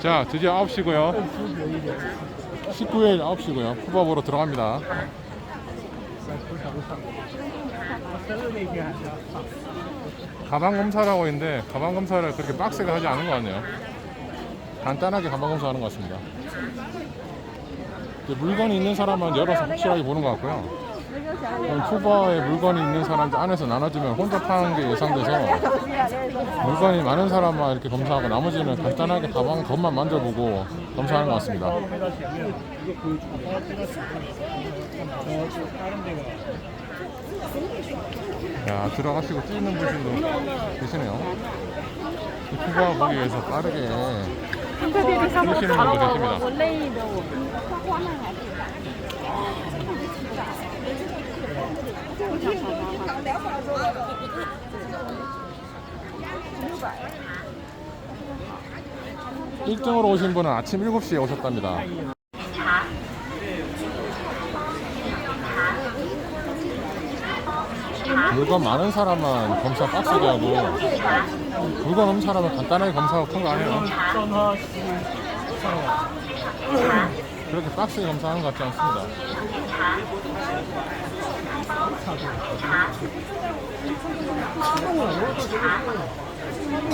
자, 드디어 9시고요. 19일 9시고요. 푸밥으로 들어갑니다. 가방 검사라고 있는데 가방 검사를 그렇게 빡세게 하지 않은 것 같네요. 간단하게 가방 검사하는 것 같습니다. 물건이 있는 사람은 열어서 확실하게 보는 것 같고요. 투바에 물건이 있는 사람들 안에서 나눠주면 혼자 파는 게 예상돼서 물건이 많은 사람만 이렇게 검사하고 나머지는 간단하게 가방 겉만 만져보고 검사하는 것 같습니다. 야 들어가시고 뛰는 분들도 계시네요. 쿠바 보기 위해서 빠르게 뛰시는 분도 계십니다. 일등으로 오신 분은 아침 7시에 오셨답니다. 물건 많은 사람만 검사 빡세게 하고 물건 없는 사람은 간단하게 검사하고 큰거 아니에요. 그렇게 빡세게 검사하는 것 같지 않습니다. 어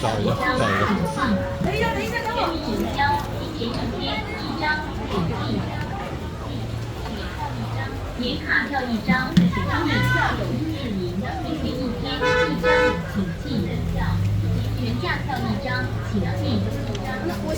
找一个，找一个。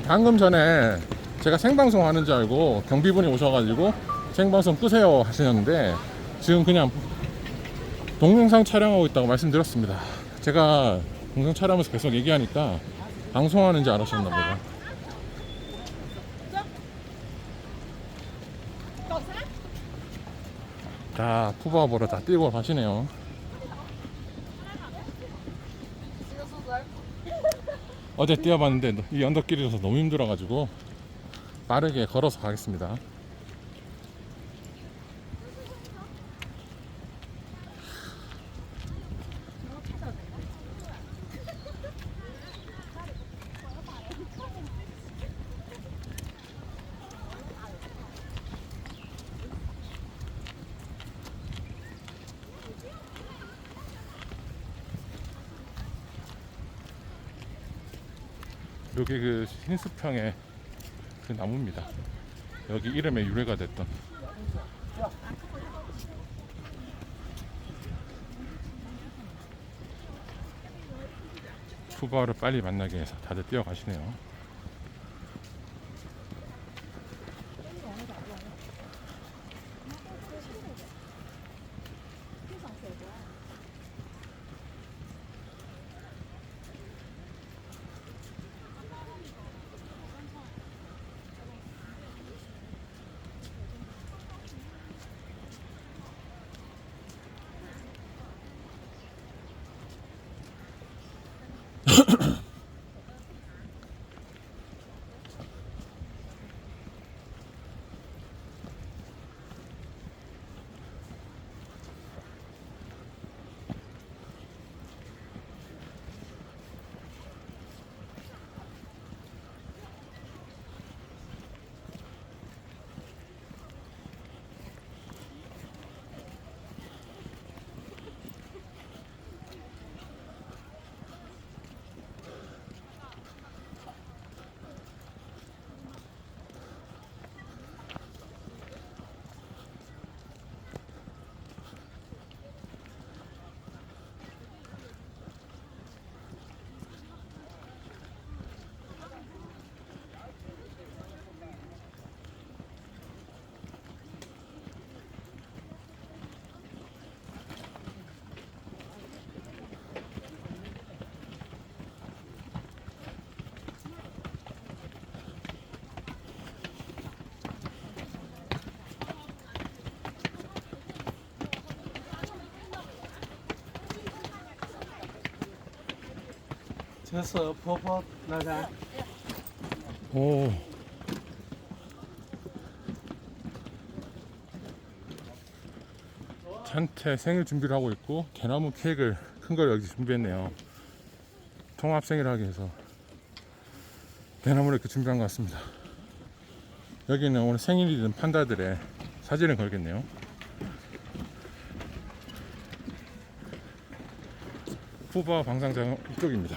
방금 전에 제가 생방송 하는 줄 알고 경비분이 오셔가지고 생방송 끄세요 하시는데 지금 그냥 동영상 촬영하고 있다고 말씀드렸습니다. 제가 동영상 촬영하면서 계속 얘기하니까 방송하는 줄 알으셨나 보다. 다 푸바 보러 다 뛰고 가시네요. 어제 뛰어봤는데 이 언덕길이라서 너무 힘들어가지고 빠르게 걸어서 가겠습니다. 여기 그 흰수평의 그 나무입니다. 여기 이름에 유래가 됐던. 푸바를 빨리 만나기 위해서 다들 뛰어가시네요. That's a pop 오. 찬태 생일 준비를 하고 있고 대나무 케이크를 큰 걸 여기 준비했네요. 통합 생일 하기 위해서 대나무를 이렇게 준비한 것 같습니다. 여기는 오늘 생일이 된 판다들의 사진을 걸겠네요. 후바 방상장 이쪽입니다.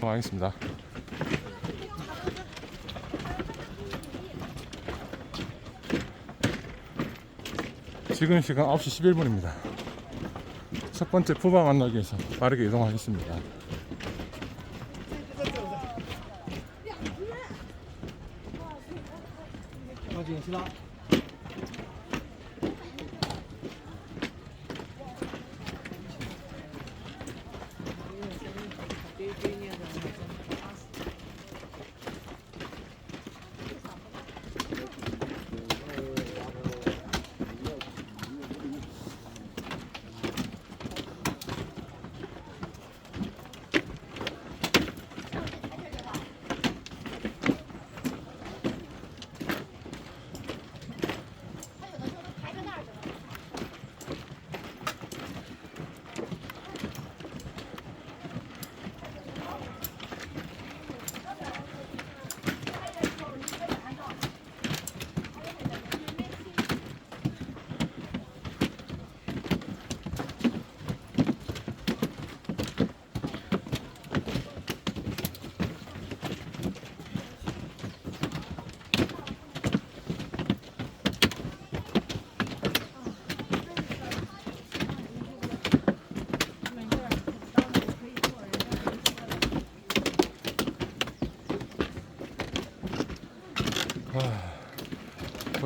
가보겠습니다. 지금 시간 9시 11분입니다. 첫 번째 푸바 만나기 위해서 빠르게 이동하겠습니다.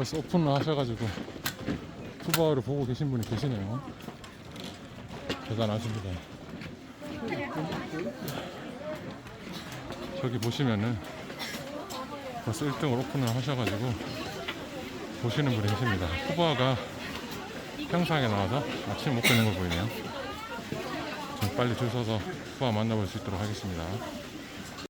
벌써 오픈을 하셔가지고 푸바를 보고 계신 분이 계시네요. 대단하십니다. 저기 보시면은 벌써 1등을 오픈을 하셔가지고 보시는 분이 계십니다. 푸바가 평상에 나와서 아침 먹고 있는 걸 보이네요. 좀 빨리 줄 서서 푸바 만나볼 수 있도록 하겠습니다.